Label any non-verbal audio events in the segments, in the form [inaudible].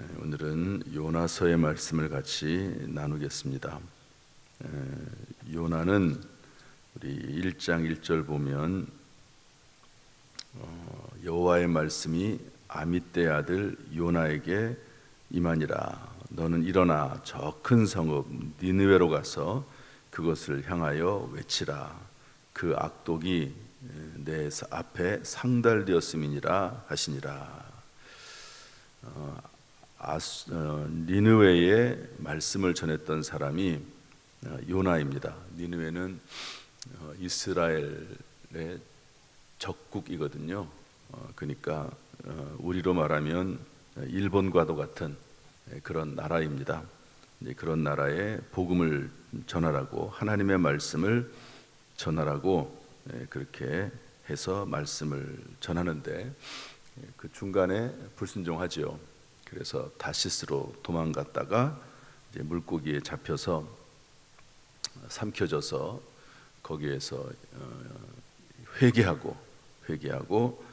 네, 오늘은 요나서의 말씀을 같이 나누겠습니다. 에, 요나는 우리 1장 1절 보면 어, 여호와의 말씀이 아미떼 아들 요나에게 임하니라. 너는 일어나 저 큰 성읍 니느웨로 가서 그것을 향하여 외치라. 그 악독이 내 앞에 상달되었음이니라 하시니라. 어, 아스, 어, 니느웨의 말씀을 전했던 사람이 어, 요나입니다. 니느웨는 어, 이스라엘의 적국이거든요. 어, 그러니까 어, 우리로 말하면 일본과도 같은 예, 그런 나라입니다. 그런 나라에 복음을 전하라고 하나님의 말씀을 전하라고 예, 그렇게 해서 말씀을 전하는데 예, 그 중간에 불순종하지요. 그래서 다시스로 도망갔다가 이제 물고기에 잡혀서 삼켜져서 거기에서 어, 회개하고 회개하고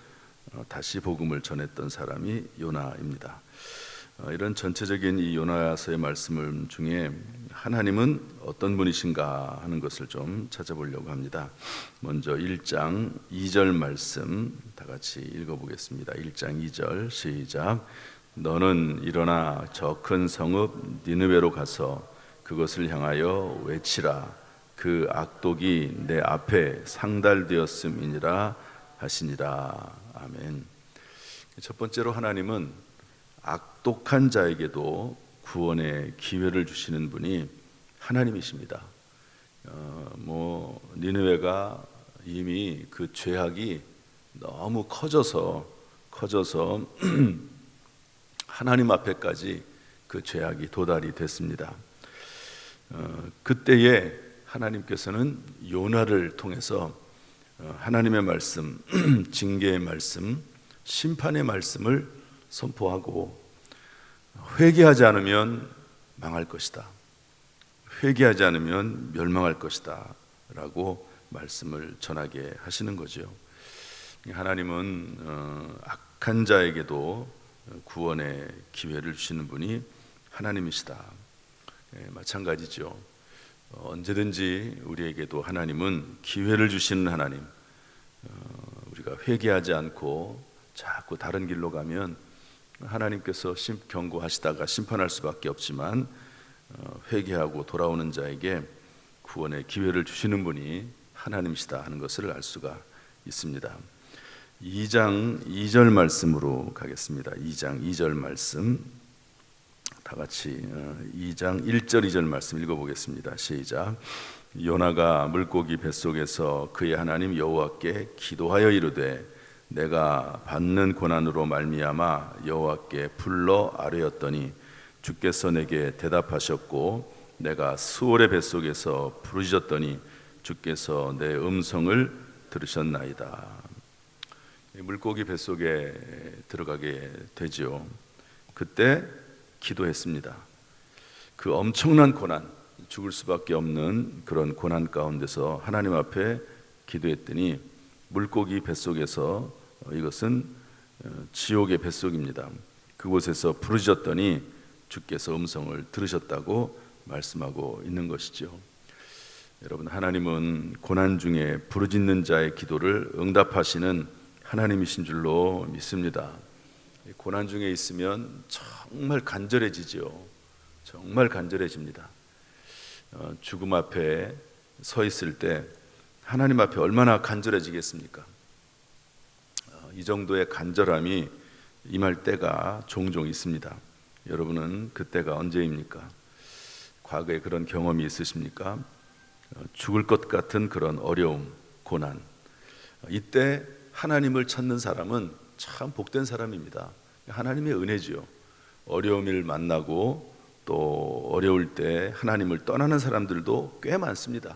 어, 다시 복음을 전했던 사람이 요나입니다. 어, 이런 전체적인 이 요나서의 말씀을 중에 하나님은 어떤 분이신가 하는 것을 좀 찾아보려고 합니다. 먼저 1장 2절 말씀 다 같이 읽어보겠습니다. 1장 2절 시작. 너는 일어나 저 큰 성읍 니느웨로 가서 그것을 향하여 외치라. 그 악독이 내 앞에 상달되었음이니라 하시니라. 아멘. 첫 번째로 하나님은 악독한 자에게도 구원의 기회를 주시는 분이 하나님이십니다. 어, 뭐 니느웨가 이미 그 죄악이 너무 커져서 커져서 [clears throat] 하나님 앞에까지 그 죄악이 도달이 됐습니다. 어, 그때에 하나님께서는 요나를 통해서 어, 하나님의 말씀, [clears throat] 징계의 말씀, 심판의 말씀을 선포하고 회개하지 않으면 망할 것이다. 회개하지 않으면 멸망할 것이다 라고 말씀을 전하게 하시는 거죠. 하나님은 어, 악한 자에게도 구원의 기회를 주시는 분이 하나님이시다. 예, 마찬가지죠. 어, 언제든지 우리에게도 하나님은 기회를 주시는 하나님. 어, 우리가 회개하지 않고 자꾸 다른 길로 가면 하나님께서 심, 경고하시다가 심판할 수밖에 없지만 어, 회개하고 돌아오는 자에게 구원의 기회를 주시는 분이 하나님이시다 하는 것을 알 수가 있습니다. 2장 2절 말씀으로 가겠습니다. 2장 2절 말씀 다 같이 2장 1절 2절 말씀 읽어보겠습니다. 시작. 요나가 물고기 뱃속에서 그의 하나님 여호와께 기도하여 이르되 내가 받는 고난으로 말미암아 여호와께 불러 아뢰었더니 주께서 내게 대답하셨고 내가 수월의 뱃속에서 부르짖었더니 주께서 내 음성을 들으셨나이다. 물고기 뱃속에 들어가게 되지요. 그때 기도했습니다. 그 엄청난 고난, 죽을 수밖에 없는 그런 고난 가운데서 하나님 앞에 기도했더니 물고기 뱃속에서 이것은 어, 지옥의 뱃속입니다. 그곳에서 부르짖었더니 주께서 음성을 들으셨다고 말씀하고 있는 것이죠. 여러분 하나님은 고난 중에 부르짖는 자의 기도를 응답하시는 하나님이신 줄로 믿습니다. 고난 중에 있으면 정말 간절해지죠. 정말 간절해집니다. 어, 죽음 앞에 서 있을 때 하나님 앞에 얼마나 간절해지겠습니까? 어, 이 정도의 간절함이 임할 때가 종종 있습니다. 여러분은 그때가 언제입니까? 과거에 그런 경험이 있으십니까? 어, 죽을 것 같은 그런 어려움, 고난. 이때 하나님을 찾는 사람은 참 복된 사람입니다. 하나님의 은혜지요. 어려움을 만나고 또 어려울 때 하나님을 떠나는 사람들도 꽤 많습니다.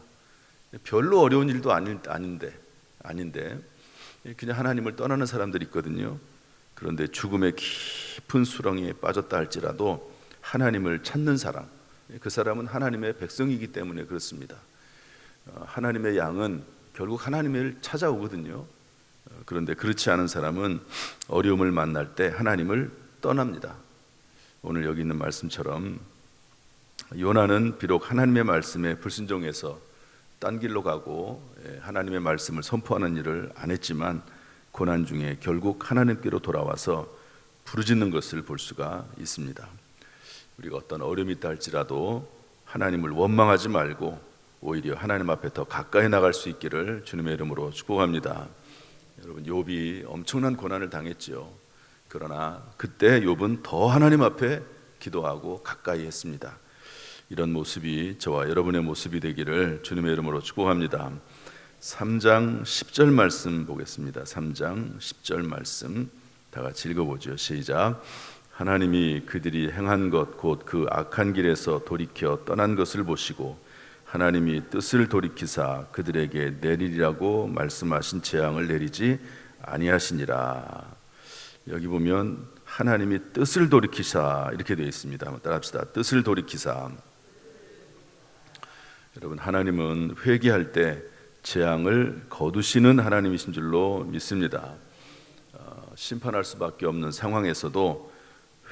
별로 어려운 일도 아닌, 아닌데 아닌데 그냥 하나님을 떠나는 사람들이 있거든요. 그런데 죽음의 깊은 수렁에 빠졌다 할지라도 하나님을 찾는 사람, 그 사람은 하나님의 백성이기 때문에 그렇습니다. 어, 하나님의 양은 결국 하나님을 찾아오거든요. 그런데 그렇지 않은 사람은 어려움을 만날 때 하나님을 떠납니다. 오늘 여기 있는 말씀처럼 요나는 비록 하나님의 말씀에 불순종해서 딴 길로 가고 예, 하나님의 말씀을 선포하는 일을 안 했지만 고난 중에 결국 하나님께로 돌아와서 부르짖는 것을 볼 수가 있습니다. 우리가 어떤 어려움이 있다 할지라도 하나님을 원망하지 말고 오히려 하나님 앞에 더 가까이 나갈 수 있기를 주님의 이름으로 축복합니다. 여러분 욥이 엄청난 고난을 당했지요. 그러나 그때 욥은 더 하나님 앞에 기도하고 가까이 했습니다. 이런 모습이 저와 여러분의 모습이 되기를 주님의 이름으로 축복합니다. 3장 10절 말씀 보겠습니다. 3장 10절 말씀 다 같이 읽어보죠. 시작. 하나님이 그들이 행한 것 곧 그 악한 길에서 돌이켜 떠난 것을 보시고 하나님이 뜻을 돌이키사 그들에게 내리리라고 말씀하신 재앙을 내리지 아니하시니라. 여기 보면 하나님이 뜻을 돌이키사 이렇게 되어 있습니다. 한번 따라합시다. 뜻을 돌이키사. 여러분 하나님은 회개할 때 재앙을 거두시는 하나님이신 줄로 믿습니다. 어, 심판할 수밖에 없는 상황에서도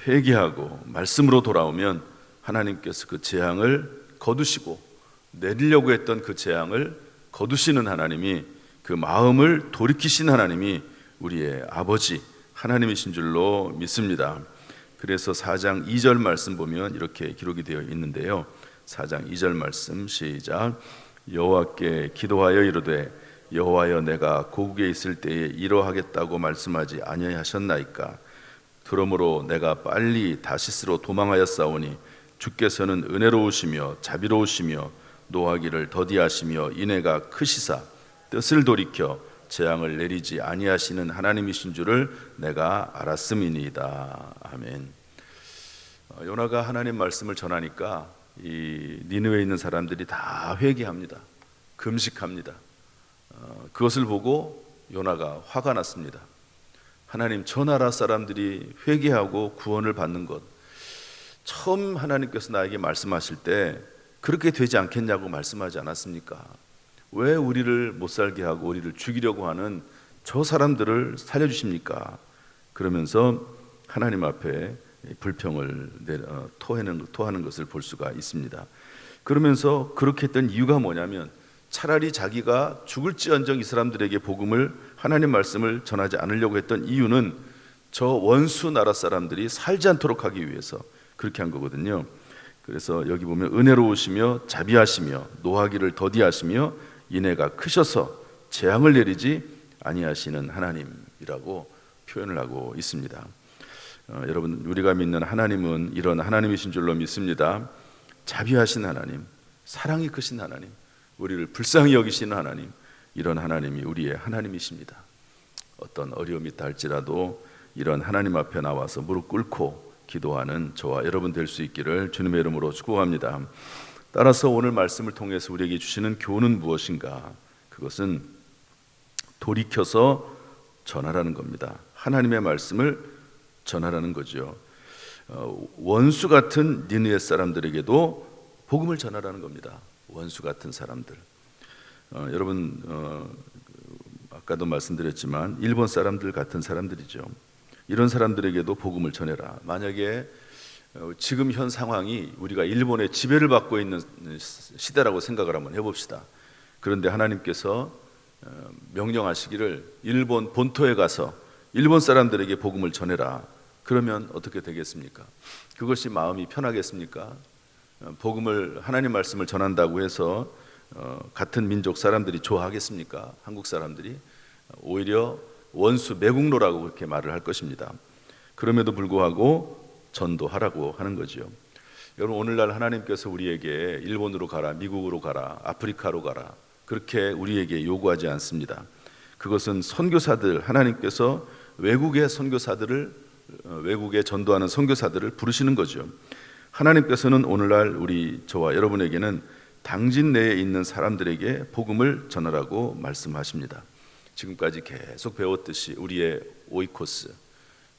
회개하고 말씀으로 돌아오면 하나님께서 그 재앙을 거두시고 내리려고 했던 그 재앙을 거두시는 하나님이 그 마음을 돌이키신 하나님이 우리의 아버지 하나님이신 줄로 믿습니다. 그래서 4장 2절 말씀 보면 이렇게 기록이 되어 있는데요. 4장 2절 말씀 시작 여호와께 기도하여 이르되 여호와여 내가 고국에 있을 때에 이러하겠다고 말씀하지 아니하셨나이까 그러므로 내가 빨리 다시스로 도망하였사오니 주께서는 은혜로우시며 자비로우시며 노하기를 더디하시며 인애가 크시사 뜻을 돌이켜 재앙을 내리지 아니하시는 하나님이신 줄을 내가 알았음이니이다. 아멘. 어, 요나가 하나님 말씀을 전하니까 이 니느웨에 있는 사람들이 다 회개합니다. 금식합니다. 어, 그것을 보고 요나가 화가 났습니다. 하나님 저 나라 사람들이 회개하고 구원을 받는 것 처음 하나님께서 나에게 말씀하실 때 그렇게 되지 않겠냐고 말씀하지 않았습니까? 왜 우리를 못 살게 하고 우리를 죽이려고 하는 저 사람들을 살려주십니까? 그러면서 하나님 앞에 불평을 어, 토하는, 토하는 것을 볼 수가 있습니다. 그러면서 그렇게 했던 이유가 뭐냐면 차라리 자기가 죽을지언정 이 사람들에게 복음을 하나님 말씀을 전하지 않으려고 했던 이유는 저 원수 나라 사람들이 살지 않도록 하기 위해서 그렇게 한 거거든요. 그래서 여기 보면 은혜로우시며 자비하시며 노하기를 더디하시며 인애가 크셔서 재앙을 내리지 아니하시는 하나님이라고 표현을 하고 있습니다. 어, 여러분 우리가 믿는 하나님은 이런 하나님이신 줄로 믿습니다. 자비하신 하나님, 사랑이 크신 하나님, 우리를 불쌍히 여기시는 하나님, 이런 하나님이 우리의 하나님이십니다. 어떤 어려움이 있다 할지라도 이런 하나님 앞에 나와서 무릎 꿇고 기도하는 저와 여러분 될 수 있기를 주님의 이름으로 축복합니다. 따라서 오늘 말씀을 통해서 우리에게 주시는 교훈은 무엇인가? 그것은 돌이켜서 전하라는 겁니다. 하나님의 말씀을 전하라는 거죠. 어, 원수 같은 니느의 사람들에게도 복음을 전하라는 겁니다. 원수 같은 사람들. 어, 여러분 어, 아까도 말씀드렸지만 일본 사람들 같은 사람들이죠. 이런 사람들에게도 복음을 전해라. 만약에 어, 지금 현 상황이 우리가 일본의 지배를 받고 있는 시대라고 생각을 한번 해봅시다. 그런데 하나님께서 어, 명령하시기를 일본 본토에 가서 일본 사람들에게 복음을 전해라. 그러면 어떻게 되겠습니까? 그것이 마음이 편하겠습니까? 어, 복음을 하나님 말씀을 전한다고 해서 같은 민족 사람들이 좋아하겠습니까? 한국 사람들이 오히려 원수 매국노라고 그렇게 말을 할 것입니다. 그럼에도 불구하고 전도하라고 하는 거죠. 여러분 오늘날 하나님께서 우리에게 일본으로 가라, 미국으로 가라, 아프리카로 가라 그렇게 우리에게 요구하지 않습니다. 그것은 선교사들 하나님께서 외국의 선교사들을 어, 외국에 전도하는 선교사들을 부르시는 거죠. 하나님께서는 오늘날 우리 저와 여러분에게는 당진 내에 있는 사람들에게 복음을 전하라고 말씀하십니다. 지금까지 계속 배웠듯이 우리의 오이코스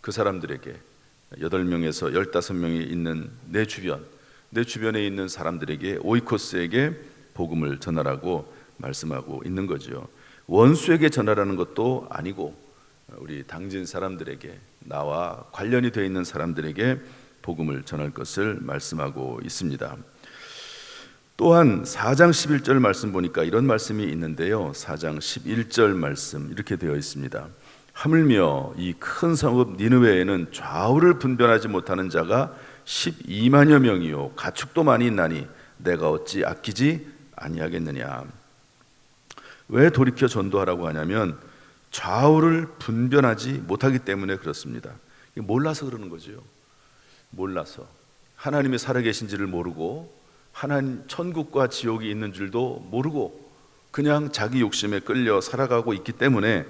그 사람들에게 여덟 명에서 열다섯 명이 있는 내 주변, 내 주변에 있는 사람들에게 오이코스에게 복음을 전하라고 말씀하고 있는 거죠. 원수에게 전하라는 것도 아니고 우리 당진 사람들에게 나와 관련이 되어 있는 사람들에게 복음을 전할 것을 말씀하고 있습니다. 또한 4장 11절 말씀 보니까 이런 말씀이 있는데요. 4장 11절 말씀 이렇게 되어 있습니다. 하물며 이 큰 성읍 니느웨에는 좌우를 분별하지 못하는 자가 12만여 명이요 가축도 많이 있나니 내가 어찌 아끼지 아니하겠느냐. 왜 돌이켜 전도하라고 하냐면 좌우를 분별하지 못하기 때문에 그렇습니다. 몰라서 그러는 거죠. 몰라서 하나님이 살아계신지를 모르고 하나님 천국과 지옥이 있는 줄도 모르고 그냥 자기 욕심에 끌려 살아가고 있기 때문에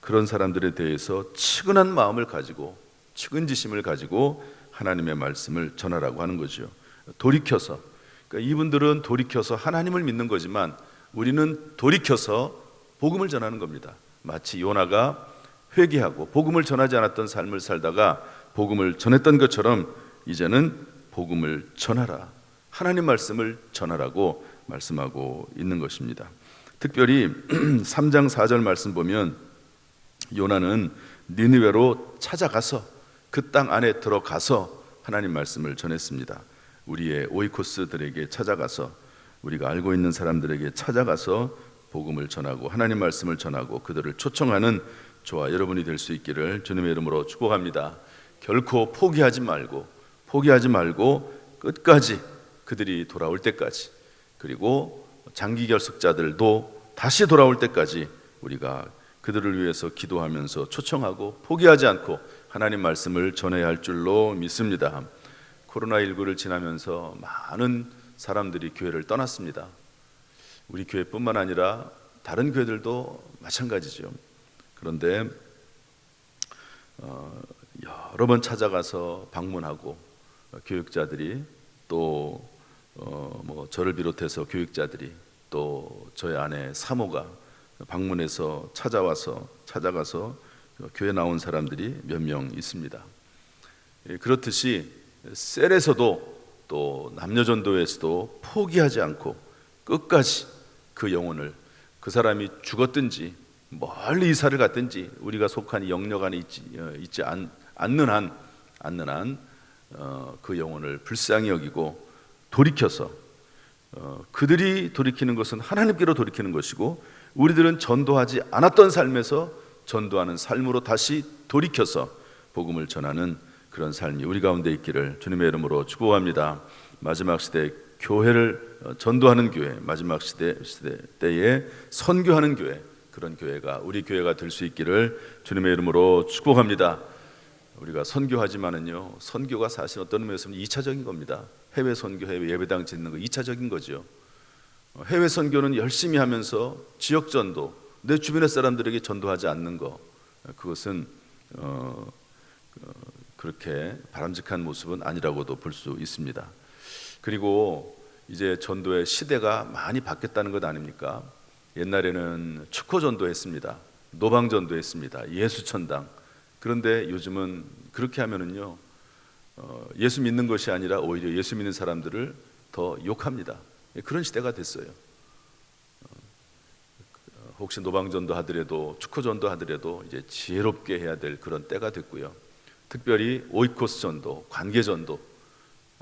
그런 사람들에 대해서 측은한 마음을 가지고 측은지심을 가지고 하나님의 말씀을 전하라고 하는 거죠. 돌이켜서 그러니까 이분들은 돌이켜서 하나님을 믿는 거지만 우리는 돌이켜서 복음을 전하는 겁니다. 마치 요나가 회개하고 복음을 전하지 않았던 삶을 살다가 복음을 전했던 것처럼 이제는 복음을 전하라. 하나님 말씀을 전하라고 말씀하고 있는 것입니다. 특별히 [clears throat] 3장 4절 말씀 보면 요나는 니느웨로 찾아가서 그 땅 안에 들어가서 하나님 말씀을 전했습니다. 우리의 오이코스들에게 찾아가서 우리가 알고 있는 사람들에게 찾아가서 복음을 전하고 하나님 말씀을 전하고 그들을 초청하는 저와 여러분이 될 수 있기를 주님의 이름으로 축복합니다. 결코 포기하지 말고 포기하지 말고 끝까지 그들이 돌아올 때까지 그리고 장기 결석자들도 다시 돌아올 때까지 우리가 그들을 위해서 기도하면서 초청하고 포기하지 않고 하나님 말씀을 전해야 할 줄로 믿습니다. 코로나19를 지나면서 많은 사람들이 교회를 떠났습니다. 우리 교회뿐만 아니라 다른 교회들도 마찬가지죠. 그런데 어, 여러 번 찾아가서 방문하고 교육자들이 또 어, 뭐 저를 비롯해서 교육자들이 또 저희 아내 사모가 방문해서 찾아와서 찾아가서 교회 나온 사람들이 몇 명 있습니다. 예, 그렇듯이 셀에서도 또 남녀 전도에서도 포기하지 않고 끝까지 그 영혼을 그 사람이 죽었든지 멀리 이사를 갔든지 우리가 속한 이 영역 안에 있지, 어, 있지 않, 않는 한 않는 한그 어, 영혼을 불쌍히 여기고 돌이켜서 어, 그들이 돌이키는 것은 하나님께로 돌이키는 것이고 우리들은 전도하지 않았던 삶에서 전도하는 삶으로 다시 돌이켜서 복음을 전하는 그런 삶이 우리 가운데 있기를 주님의 이름으로 축복합니다. 마지막 시대 교회를 어, 전도하는 교회, 마지막 시대, 시대 때에 선교하는 교회 그런 교회가 우리 교회가 될 수 있기를 주님의 이름으로 축복합니다. 우리가 선교하지만은요 선교가 사실 어떤 의미에서는 2차적인 겁니다. 해외 선교, 해외 예배당 짓는 거 2차적인 거죠. 어, 해외 선교는 열심히 하면서 지역 전도, 내 주변의 사람들에게 전도하지 않는 거 그것은 어, 어, 그렇게 바람직한 모습은 아니라고도 볼 수 있습니다. 그리고 이제 전도의 시대가 많이 바뀌었다는 것 아닙니까? 옛날에는 축호 전도했습니다. 노방 전도했습니다. 예수 천당. 그런데 요즘은 그렇게 하면은요 어, 예수 믿는 것이 아니라 오히려 예수 믿는 사람들을 더 욕합니다. 그런 시대가 됐어요. 어, 혹시 노방전도 하더라도 축구전도 하더라도 이제 지혜롭게 해야 될 그런 때가 됐고요. 특별히 오이코스 전도, 관계 전도,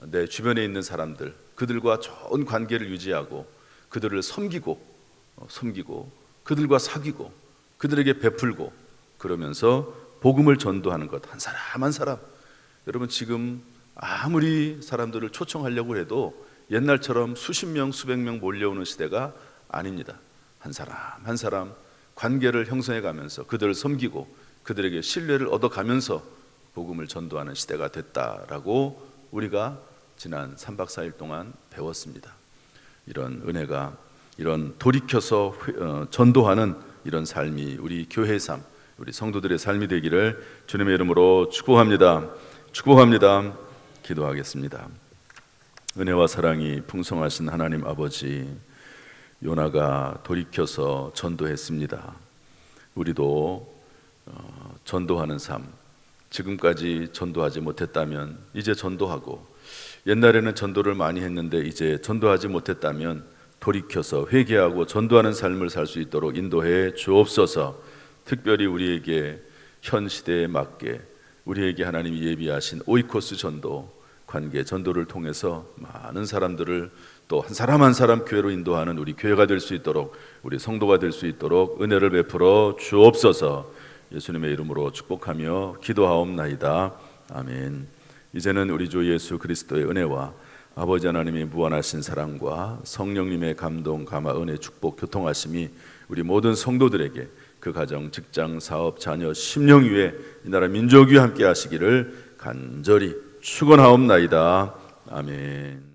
내 주변에 있는 사람들 그들과 좋은 관계를 유지하고 그들을 섬기고 어, 섬기고 그들과 사귀고 그들에게 베풀고 그러면서 복음을 전도하는 것 한 사람 한 사람 여러분 지금 아무리 사람들을 초청하려고 해도 옛날처럼 수십 명 수백 명 몰려오는 시대가 아닙니다. 한 사람 한 사람 관계를 형성해 가면서 그들을 섬기고 그들에게 신뢰를 얻어 가면서 복음을 전도하는 시대가 됐다라고 우리가 지난 3박 4일 동안 배웠습니다. 이런 은혜가 이런 돌이켜서 어, 전도하는 이런 삶이 우리 교회 삶, 우리 성도들의 삶이 되기를 주님의 이름으로 축복합니다. 축복합니다. 기도하겠습니다. 은혜와 사랑이 풍성하신 하나님 아버지 요나가 돌이켜서 전도했습니다. 우리도 어, 전도하는 삶, 지금까지 전도하지 못했다면 이제 전도하고 옛날에는 전도를 많이 했는데 이제 전도하지 못했다면 돌이켜서 회개하고 전도하는 삶을 살 수 있도록 인도해 주옵소서. 특별히 우리에게 현 시대에 맞게 우리에게 하나님이 예비하신 오이코스 전도 관계 전도를 통해서 많은 사람들을 또 한 사람 한 사람 교회로 인도하는 우리 교회가 될 수 있도록 우리 성도가 될 수 있도록 은혜를 베풀어 주옵소서. 예수님의 이름으로 축복하며 기도하옵나이다. 아멘. 이제는 우리 주 예수 그리스도의 은혜와 아버지 하나님의 무한하신 사랑과 성령님의 감동, 감화, 은혜, 축복, 교통하심이 우리 모든 성도들에게 그 가정, 직장, 사업, 자녀, 심령 위에 이 나라 민족 위에 함께 하시기를 간절히 축원하옵나이다. 아멘.